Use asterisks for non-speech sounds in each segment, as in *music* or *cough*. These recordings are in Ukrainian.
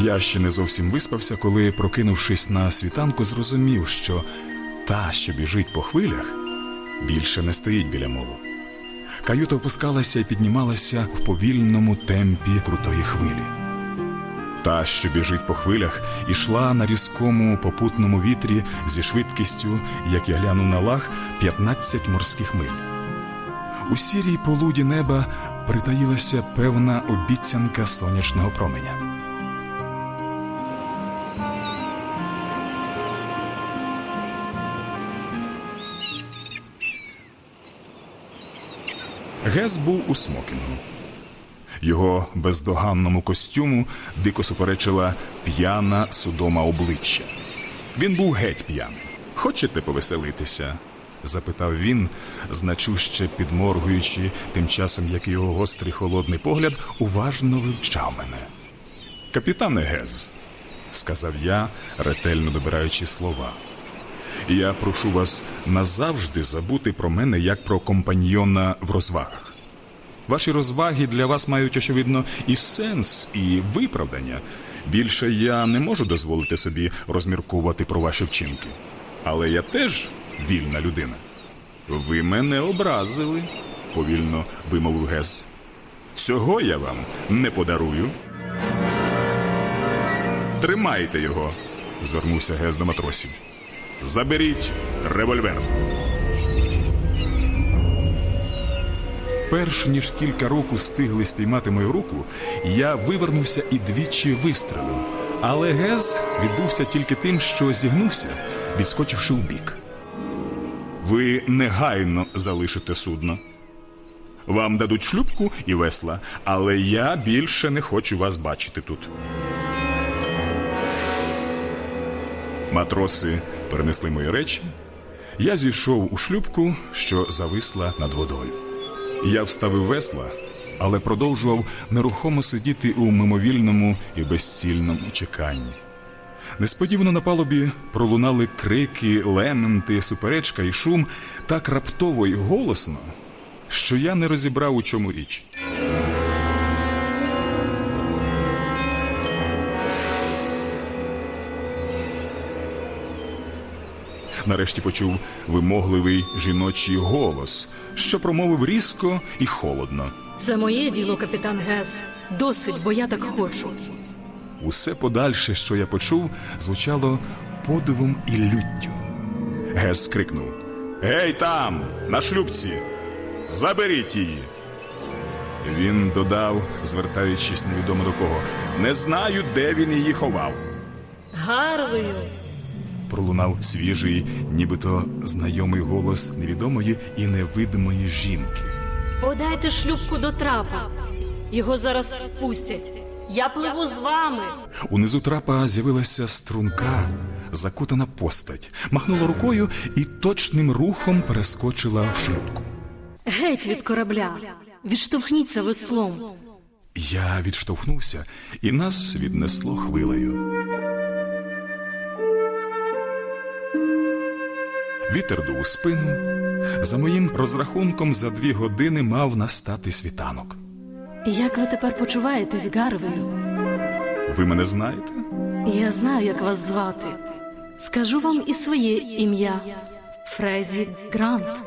Я ще не зовсім виспався, коли, прокинувшись на світанку, зрозумів, що та, що біжить по хвилях, більше не стоїть біля молу. Каюта опускалася і піднімалася в повільному темпі крутої хвилі. Та, що біжить по хвилях, ішла на різкому попутному вітрі зі швидкістю, як я глянув на лаг, 15 морських миль. У сірій полуді неба притаїлася певна обіцянка сонячного променя. Гес був у смокінгу. Його бездоганному костюму дико суперечила п'яна судома обличчя. Він був геть п'яний. Хочете повеселитися? запитав він, значуще підморгуючи, тим часом як його гострий холодний погляд уважно вивчав мене. Капітане Гез, сказав я, ретельно добираючи слова. Я прошу вас назавжди забути про мене як про компаньйона в розвагах. Ваші розваги для вас мають, очевидно, і сенс, і виправдання. Більше я не можу дозволити собі розмірковувати про ваші вчинки. Але я теж вільна людина. Ви мене образили, повільно вимовив Гес. Цього я вам не подарую. Тримайте його, звернувся Гес до матросів. Заберіть револьвер. Перш ніж кілька року стигли спіймати мою руку, я вивернувся і двічі вистрелив. Але гез відбувся тільки тим, що зігнувся, відскочивши вбік. Ви негайно залишите судно. Вам дадуть шлюпку і весла, але я більше не хочу вас бачити тут. Матроси перенесли мої речі. Я зійшов у шлюпку, що зависла над водою. Я вставив весла, але продовжував нерухомо сидіти у мимовільному і безцільному чеканні. Несподівано на палубі пролунали крики, лементи, суперечка і шум так раптово і голосно, що я не розібрав, у чому річ. Нарешті почув вимогливий жіночий голос, що промовив різко і холодно. Це моє діло, капітан Гес. Досить, бо я так хочу. Усе подальше, що я почув, звучало подивом і люттю. Гес скрикнув: Гей там, на шлюбці! Заберіть її! Він додав, звертаючись невідомо до кого, не знаю, де він її ховав. Гарвою. Пролунав свіжий, нібито знайомий голос невідомої і невидимої жінки. Подайте шлюпку до трапа. Його зараз спустять. Я пливу з вами. Унизу трапа з'явилася струнка, закутана постать, махнула рукою і точним рухом перескочила в шлюпку. Геть від корабля. Відштовхніться веслом. Я відштовхнувся, і нас віднесло хвилею. Вітер дув у спину. За моїм розрахунком, за дві години мав настати світанок. Як ви тепер почуваєтесь, Гарвею? Ви мене знаєте? Я знаю, як вас звати. Скажу вам і своє ім'я Фрезі Грант.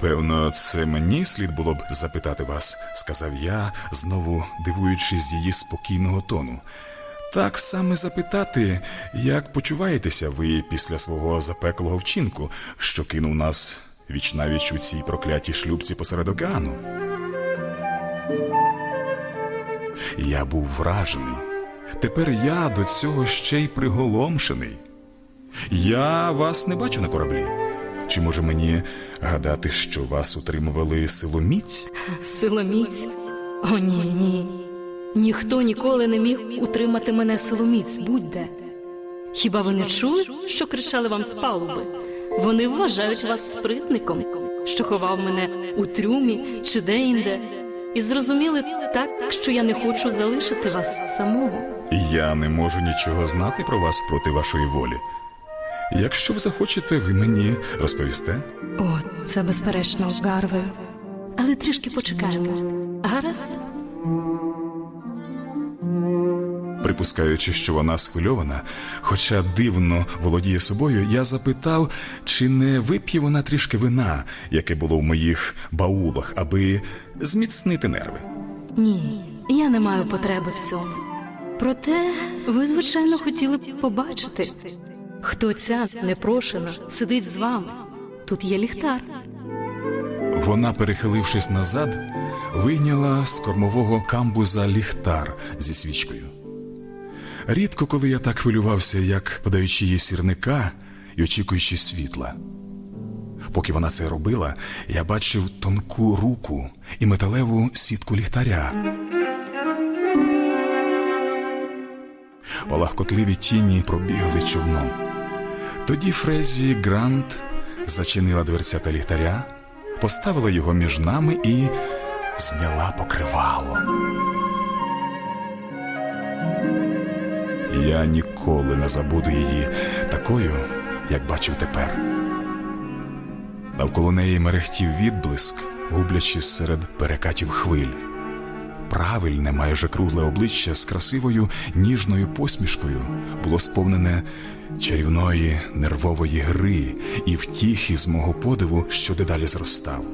Певно, це мені слід було б запитати вас, сказав я, знову дивуючись її спокійного тону. Так саме запитати, як почуваєтеся ви після свого запеклого вчинку, що кинув нас вічнавіч у цій проклятій шлюбці посеред океану. Я був вражений. Тепер я до цього ще й приголомшений. Я вас не бачу на кораблі. Чи може мені гадати, що вас утримували силоміць? Силоміць? О, ні, ні. Ніхто ніколи не міг утримати мене силоміць, будь-де. Хіба ви не чули, що кричали вам з палуби? Вони вважають вас спритником, що ховав мене у трюмі чи деінде, і зрозуміли так, що я не хочу залишити вас самого. Я не можу нічого знати про вас проти вашої волі. Якщо ви захочете, ви мені розповісте. О, це безперечно, Гарвею. Але трішки почекаємо. Гаразд? Припускаючи, що вона схвильована, хоча дивно володіє собою, я запитав, чи не вип'є вона трішки вина, яке було в моїх баулах, аби зміцнити нерви. Ні, я не маю потреби в цьому. Проте ви, звичайно, хотіли б побачити, хто ця непрошена сидить з вами. Тут є ліхтар. Вона, перехилившись назад, вийняла з кормового камбуза ліхтар зі свічкою. Рідко, коли я так хвилювався, як подаючи їй сірника і очікуючи світла. Поки вона це робила, я бачив тонку руку і металеву сітку ліхтаря. Палахкотливі тіні пробігли човном. Тоді Фрезі Грант зачинила дверцята ліхтаря, поставила його між нами і зняла покривало. Я ніколи не забуду її такою, як бачив тепер. Навколо неї мерехтів відблиск, гублячись серед перекатів хвиль. Правильне, майже кругле обличчя з красивою ніжною посмішкою було сповнене чарівної нервової гри і втіхи з мого подиву, що дедалі зростав.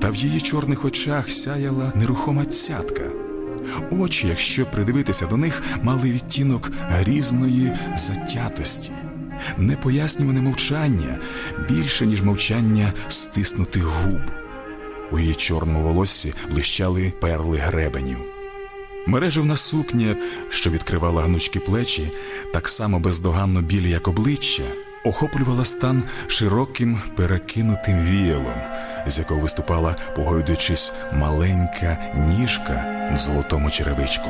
Та в її чорних очах сяяла нерухома цятка. Очі, якщо придивитися до них, мали відтінок грізної затятості, непояснюване мовчання більше, ніж мовчання стиснутих губ. У її чорному волоссі блищали перли гребенів. Мережевна сукня, що відкривала гнучкі плечі, так само бездоганно білі, як обличчя, охоплювала стан широким перекинутим віялом, з якого виступала, погойдуючись, маленька ніжка в золотому черевичку.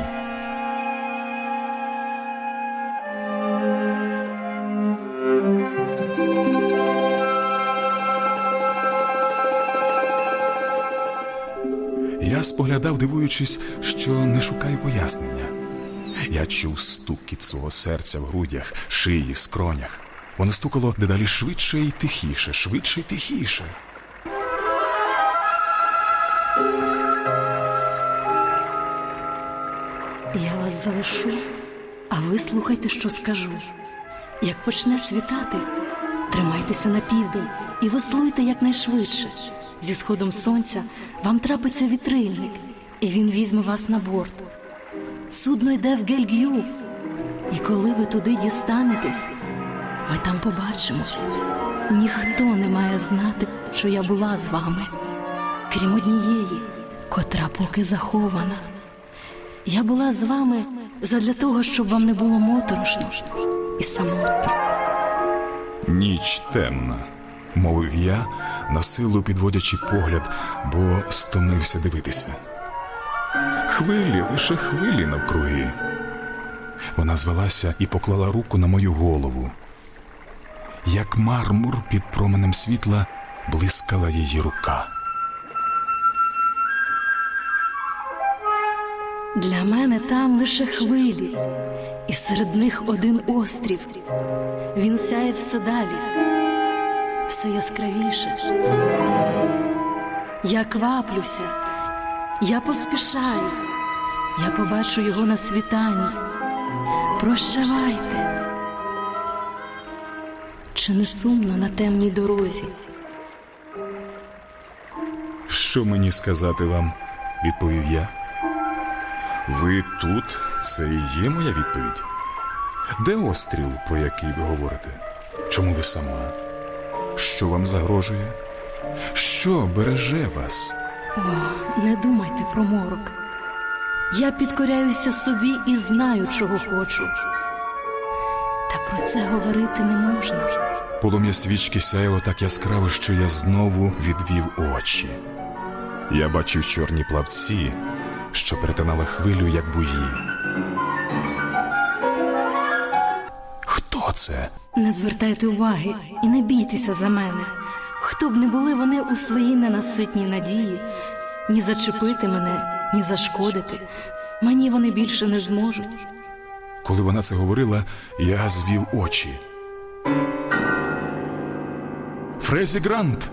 Я споглядав, дивуючись, що не шукаю пояснення. Я чув стукіт свого серця в грудях, шиї, скронях. Воно стукало дедалі швидше і тихіше, швидше і тихіше. Я вас залишу, а ви слухайте, що скажу. Як почне світати, тримайтеся на південь і веслуйте якнайшвидше. Зі сходом сонця вам трапиться вітрильник, і він візьме вас на борт. Судно йде в Гельг'ю, і коли ви туди дістанетесь, ми там побачимось. Ніхто не має знати, що я була з вами, крім однієї, котра поки захована. Я була з вами задля того, щоб вам не було моторошно і самотно. Ніч темна, мовив я, на силу підводячи погляд, бо стомився дивитися. Хвилі, лише хвилі навкруги. Вона звелася і поклала руку на мою голову. Як мармур під променем світла блискала її рука. Для мене там лише хвилі, і серед них один острів. Він сяє все далі, все яскравіше. Я кваплюся, я поспішаю, я побачу його на світанні. Прощавайте. Чи не сумно на темній дорозі? Що мені сказати вам? відповів я. Ви тут, це і є моя відповідь. Де остріл, про який ви говорите? Чому ви сама? Що вам загрожує? Що береже вас? О, не думайте про морок. Я підкоряюся собі і знаю, чого хочу. Про це говорити не можна. Полум'я свічки сяяло так яскраво, що я знову відвів очі. Я бачив чорні плавці, що перетинали хвилю, як буї. Хто це? Не звертайте уваги і не бійтеся за мене. Хто б не були вони у своїй ненаситній надії, ні зачепити мене, ні зашкодити. Мені вони більше не зможуть. Коли вона це говорила, я звів очі. Фрезі Грант.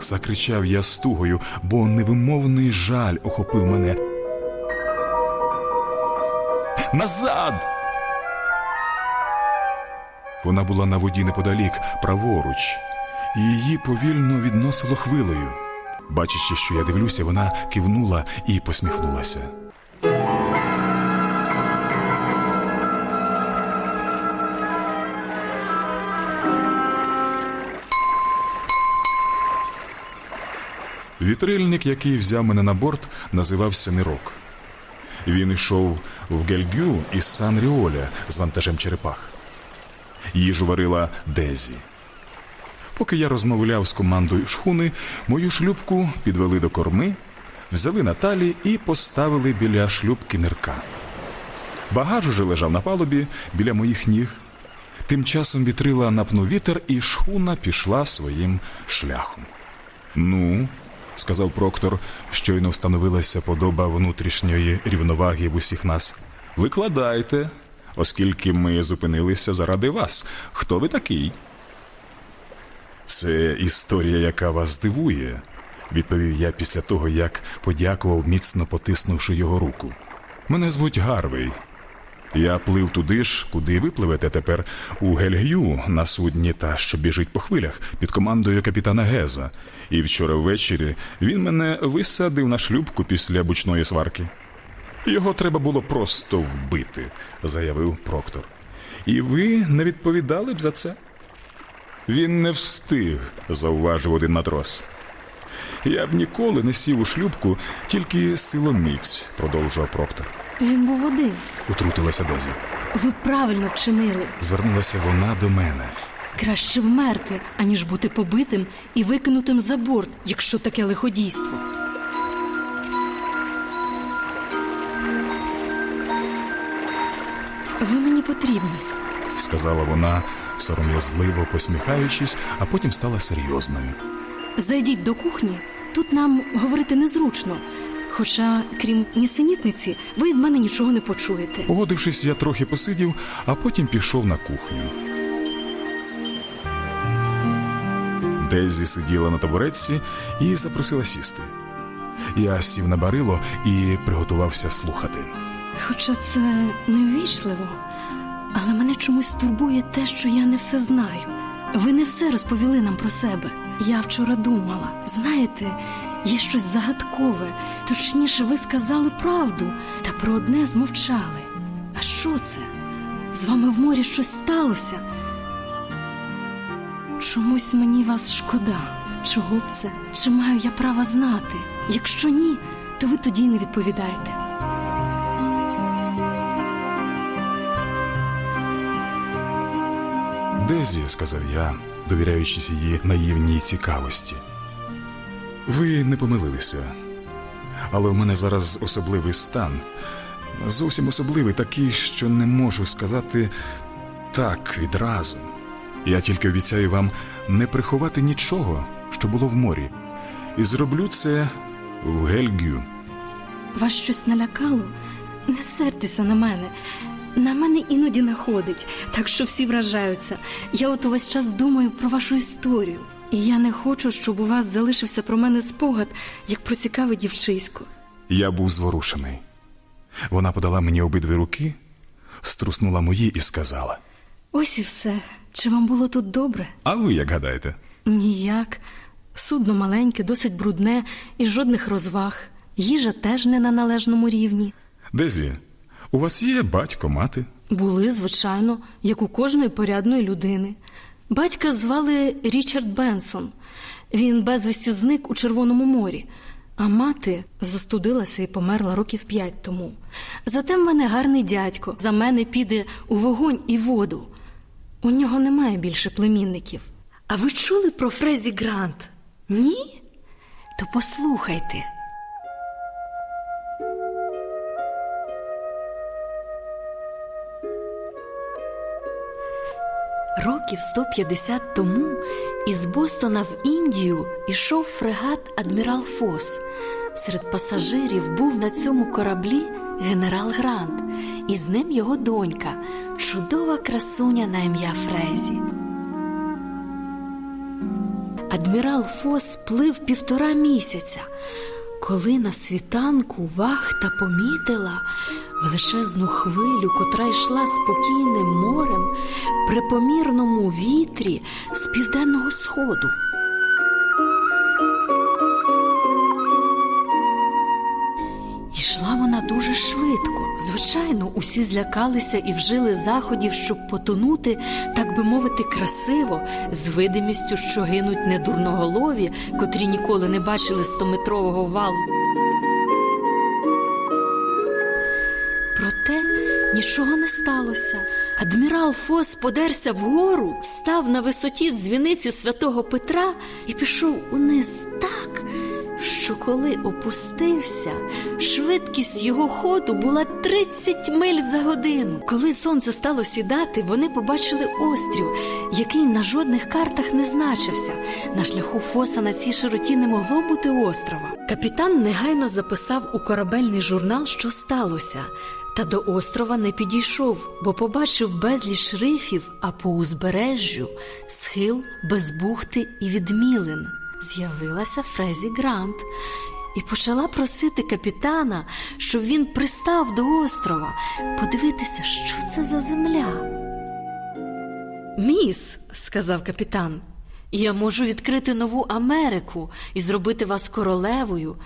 закричав я стугою, бо невимовний жаль охопив мене. Назад! Вона була на воді неподалік, праворуч, і її повільно відносило хвилею. Бачачи, що я дивлюся, вона кивнула і посміхнулася. Вітрильник, який взяв мене на борт, називався Мирок. Він йшов в Гельгю із Сан-Ріоля з вантажем черепах. Їжу варила Дезі. Поки я розмовляв з командою шхуни, мою шлюпку підвели до корми, взяли на талі і поставили біля шлюпки нирка. Багаж уже лежав на палубі біля моїх ніг. Тим часом вітрила напнув вітер, і шхуна пішла своїм шляхом. Ну, сказав Проктор, щойно встановилася подоба внутрішньої рівноваги в усіх нас. Викладайте, оскільки ми зупинилися заради вас. Хто ви такий? Це історія, яка вас здивує, відповів я після того, як подякував, міцно потиснувши його руку. Мене звуть Гарвей. Я плив туди ж, куди ви пливете тепер у Гельгю на судні та що біжить по хвилях під командою капітана Геза. І вчора ввечері він мене висадив на шлюбку після бучної сварки. Його треба було просто вбити, заявив Проктор. І ви не відповідали б за це? Він не встиг, зауважив один матрос. Я б ніколи не сів у шлюбку, тільки силоміць, продовжував Проктор. Він був один. Утрутилася Дезі. Ви правильно вчинили. Звернулася вона до мене. Краще вмерти, аніж бути побитим і викинутим за борт, якщо таке лиходійство. Ви мені потрібні. сказала вона, сором'язливо посміхаючись, а потім стала серйозною. Зайдіть до кухні. Тут нам говорити незручно. Хоча, крім нісенітниці, ви від мене нічого не почуєте. Погодившись, я трохи посидів, а потім пішов на кухню. Дезі сиділа на табуретці і запросила сісти. Я сів на барило і приготувався слухати. Хоча це неввічливо, але мене чомусь турбує те, що я не все знаю. Ви не все розповіли нам про себе. Я вчора думала, знаєте, є щось загадкове. Точніше, ви сказали правду, та про одне змовчали. А що це? З вами в морі щось сталося? Чомусь мені вас шкода. Чого б це? Чи маю я право знати? Якщо ні, то ви тоді не відповідаєте. Дезі, сказав я, довіряючись її наївній цікавості. Ви не помилилися. Але у мене зараз особливий стан. Зовсім особливий, такий, що не можу сказати так відразу. Я тільки обіцяю вам не приховати нічого, що було в морі, і зроблю це в Гельгю. Вас щось налякало? Не сердьтеся на мене. На мене іноді находить, так що всі вражаються. Я от увесь час думаю про вашу історію. І я не хочу, щоб у вас залишився про мене спогад, як про цікаве дівчисько. Я був зворушений. Вона подала мені обидві руки, струснула мої і сказала: Ось і все. Чи вам було тут добре? А ви як гадаєте? Ніяк. Судно маленьке, досить брудне і жодних розваг. Їжа теж не на належному рівні. Дезі, у вас є батько, мати? Були, звичайно, як у кожної порядної людини. Батька звали Річард Бенсон. Він безвісті зник у Червоному морі, а мати застудилася і померла років п'ять тому. Зате в мене гарний дядько. За мене піде у вогонь і воду. У нього немає більше племінників. А ви чули про Фрезі Грант? Ні? То послухайте. Років 150 тому із Бостона в Індію ішов фрегат Адмірал Фос. Серед пасажирів був на цьому кораблі генерал Грант, і з ним його донька, чудова красуня на ім'я Фрезі. Адмірал Фос плив півтора місяця, Коли на світанку вахта помітила величезну хвилю, котра йшла спокійним морем при помірному вітрі з південного сходу. Ішла вона дуже швидко. Звичайно, усі злякалися і вжили заходів, щоб потонути, так би мовити, красиво, з видимістю, що гинуть не дурноголові, котрі ніколи не бачили стометрового валу. Нічого не сталося. Адмірал Фос подерся вгору, став на висоті дзвіниці святого Петра і пішов униз так, що коли опустився, швидкість його ходу була 30 миль за годину. Коли сонце стало сідати, вони побачили острів, який на жодних картах не значився. На шляху Фоса на цій широті не могло бути острова. Капітан негайно записав у корабельний журнал, що сталося. Та до острова не підійшов, бо побачив безліч шрифів, а по узбережжю схил без бухти і відмілин. З'явилася Фрезі Грант і почала просити капітана, щоб він пристав до острова, подивитися, що це за земля. Міс, сказав капітан, я можу відкрити нову Америку і зробити вас королевою,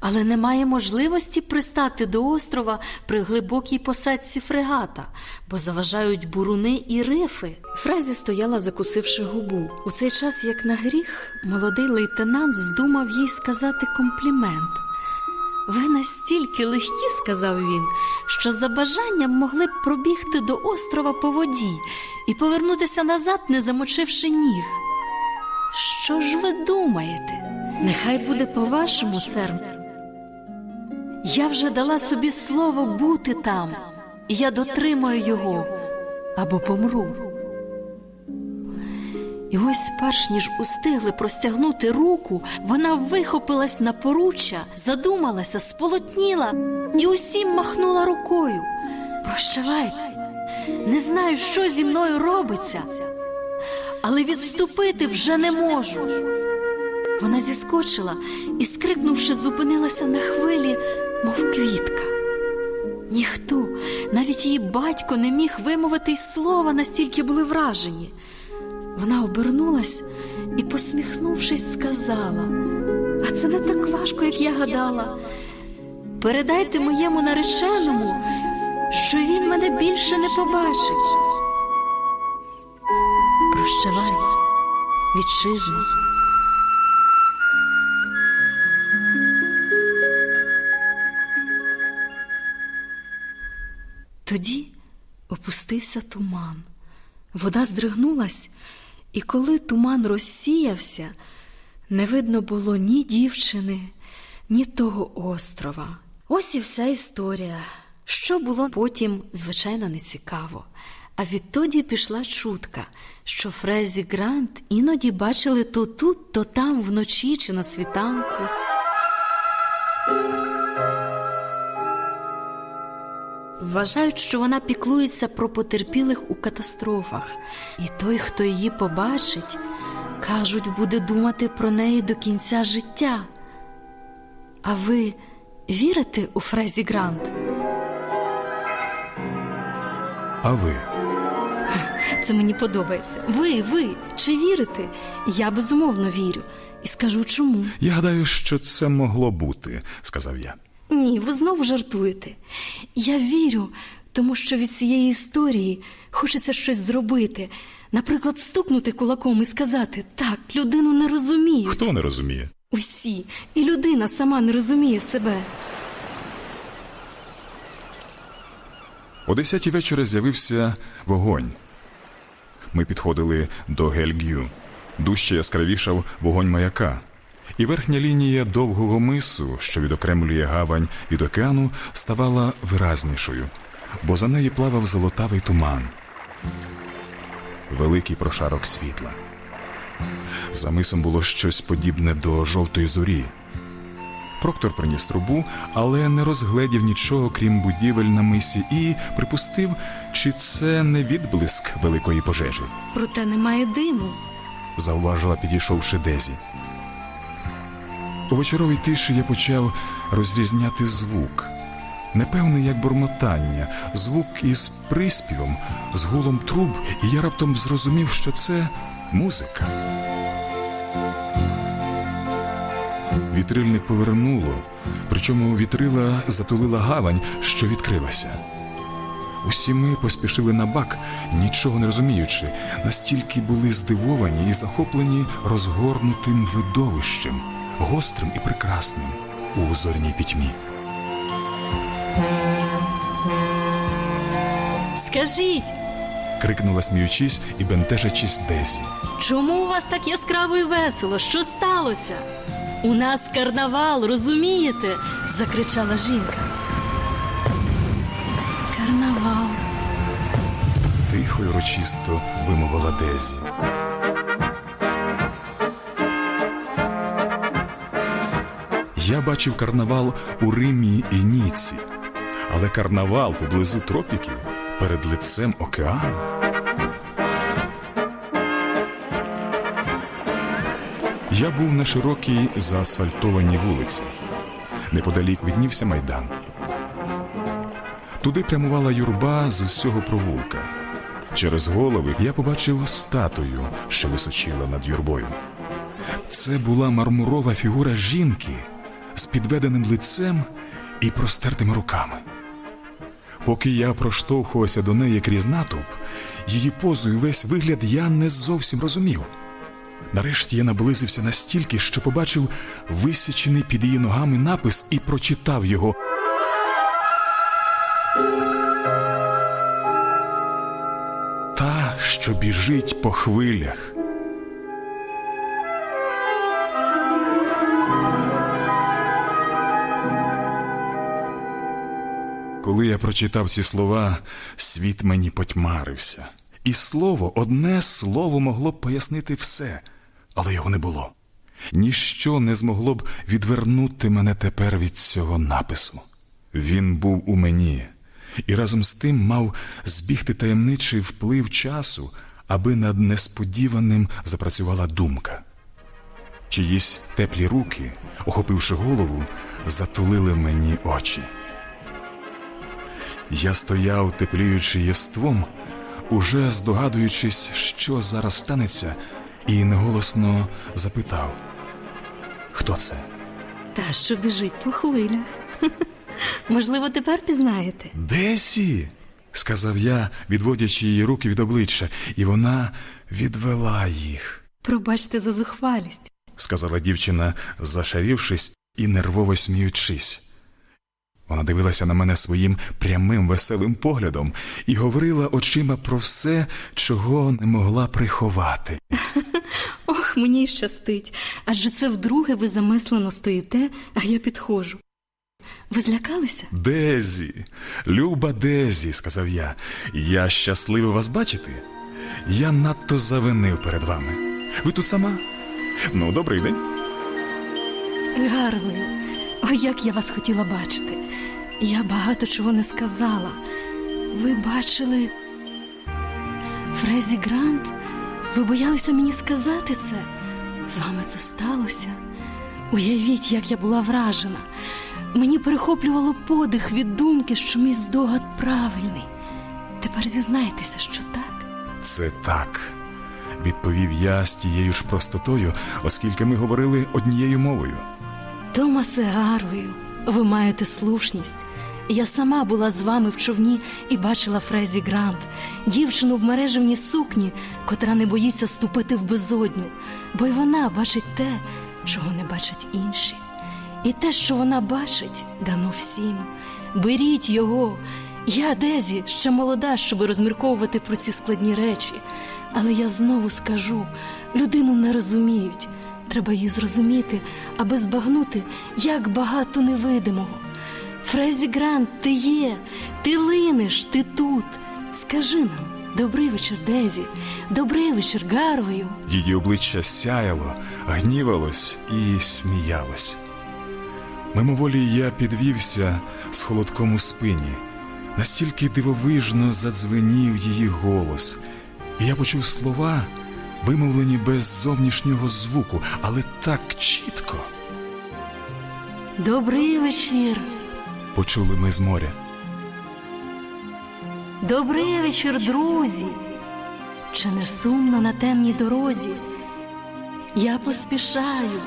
але немає можливості пристати до острова при глибокій посадці фрегата, бо заважають буруни і рифи. Фрезі стояла, закусивши губу. У цей час, як на гріх, молодий лейтенант здумав їй сказати комплімент. Ви настільки легкі, сказав він, що за бажанням могли б пробігти до острова по воді і повернутися назад, не замочивши ніг. Що ж ви думаєте? Нехай буде по-вашому, сер. Я вже дала собі слово бути там, і я дотримаю його або помру. І ось, перш ніж устигли простягнути руку, вона вихопилась на поруччя, задумалася, сполотніла і усім махнула рукою. Прощавайте, не знаю, що зі мною робиться, але відступити вже не можу. Вона зіскочила і, скрикнувши, зупинилася на хвилі, мов квітка. Ніхто, навіть її батько, не міг вимовити й слова, настільки були вражені. Вона обернулась і, посміхнувшись, сказала: А це не так важко, як я гадала. Передайте моєму нареченому, що він мене більше не побачить. Прощавай, вітчизно. Тоді опустився туман. Вода здригнулась, і коли туман розсіявся, не видно було ні дівчини, ні того острова. Ось і вся історія. Що було потім, звичайно, не цікаво. А відтоді пішла чутка, що Фрезі Грант іноді бачили то тут, то там вночі чи на світанку. Вважають, що вона піклується про потерпілих у катастрофах, і той, хто її побачить, кажуть, буде думати про неї до кінця життя. А ви вірите у Фрезі Грант? А ви? Це мені подобається. Ви, ви, чи вірите? Я безумовно вірю. І скажу чому. Я гадаю, що це могло бути, сказав я. Ні, ви знову жартуєте. Я вірю, тому що від цієї історії хочеться щось зробити. Наприклад, стукнути кулаком і сказати так, людину не розуміють. Хто не розуміє? Усі, і людина сама не розуміє себе. О десятій вечора з'явився вогонь. Ми підходили до Гельгю. Дужче яскравішав вогонь маяка. І верхня лінія довгого мису, що відокремлює гавань від океану, ставала виразнішою, бо за неї плавав золотавий туман. Великий прошарок світла. За мисом було щось подібне до жовтої зорі. Проктор приніс трубу, але не розгледів нічого, крім будівель на мисі, і припустив, чи це не відблиск великої пожежі, Проте немає диму. зауважила, підійшовши Дезі. У вечоровій тиші я почав розрізняти звук. Непевний як бормотання, звук із приспівом, з гулом труб, і я раптом зрозумів, що це музика. Вітрильник повернуло, причому вітрила затулила гавань, що відкрилася. Усі ми поспішили на бак, нічого не розуміючи, настільки були здивовані і захоплені розгорнутим видовищем, гострим і прекрасним у зорній пітьмі. Скажіть, крикнула сміючись і бентежачись Дезі. чому у вас так яскраво і весело? Що сталося? У нас карнавал, розумієте? закричала жінка. Карнавал. Тихо й урочисто вимовила Дезі. Я бачив карнавал у Римі і Ніці, але карнавал поблизу тропіків перед лицем океану. Я був на широкій заасфальтованій вулиці. Неподалік виднівся майдан. Туди прямувала юрба з усього провулка. Через голови я побачив статую, що височила над юрбою. Це була мармурова фігура жінки з підведеним лицем і простертими руками. Поки я проштовхувався до неї крізь натовп, її позу і весь вигляд я не зовсім розумів. Нарешті я наблизився настільки, що побачив висічений під її ногами напис і прочитав його. Та, що біжить по хвилях. Коли я прочитав ці слова, світ мені потьмарився. І слово, одне слово могло б пояснити все, але його не було. Ніщо не змогло б відвернути мене тепер від цього напису. Він був у мені, і разом з тим мав збігти таємничий вплив часу, аби над несподіваним запрацювала думка. Чиїсь теплі руки, охопивши голову, затулили мені очі. Я стояв, тепліючи єством, уже здогадуючись, що зараз станеться, і неголосно запитав: Хто це? Та, що біжить по хвилях. *laughs* Можливо, тепер пізнаєте. Десі? сказав я, відводячи її руки від обличчя, і вона відвела їх, Пробачте за зухвалість. сказала дівчина, зашарівшись і нервово сміючись. Вона дивилася на мене своїм прямим веселим поглядом і говорила очима про все, чого не могла приховати. *laughs* *laughs* Ох, мені й щастить. Адже це вдруге ви замислено стоїте, а я підходжу. Ви злякалися? Дезі, люба Дезі, сказав я, я щасливий вас бачити. Я надто завинив перед вами. Ви тут сама? Ну, добрий день. Гарвою, ой, як я вас хотіла бачити. Я багато чого не сказала. Ви бачили Фрезі Грант? Ви боялися мені сказати це? З вами це сталося? Уявіть, як я була вражена. Мені перехоплювало подих від думки, що мій здогад правильний. Тепер зізнайтеся, що так. Це так, відповів я з тією ж простотою, оскільки ми говорили однією мовою. Томасе Гарвою, ви маєте слушність. Я сама була з вами в човні і бачила Фрезі Грант, дівчину в мережевній сукні, котра не боїться ступити в безодню, бо й вона бачить те, чого не бачать інші. І те, що вона бачить, дано всім. Беріть його. Я, Дезі, ще молода, щоб розмірковувати про ці складні речі. Але я знову скажу: людину не розуміють. Треба її зрозуміти, аби збагнути, як багато невидимого. Фрезі Грант, ти є, ти линеш, ти тут. Скажи нам, добрий вечір, Дезі, добрий вечір, Гарвою. Її обличчя сяяло, гнівалось і сміялось. Мимоволі я підвівся з холодком у спині. Настільки дивовижно задзвенів її голос, і я почув слова, вимовлені без зовнішнього звуку, але так чітко. Добрий вечір. Почули ми з моря. Добрий вечір, друзі. Чи не сумно на темній дорозі? Я поспішаю,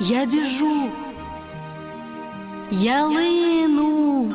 я біжу, я лину.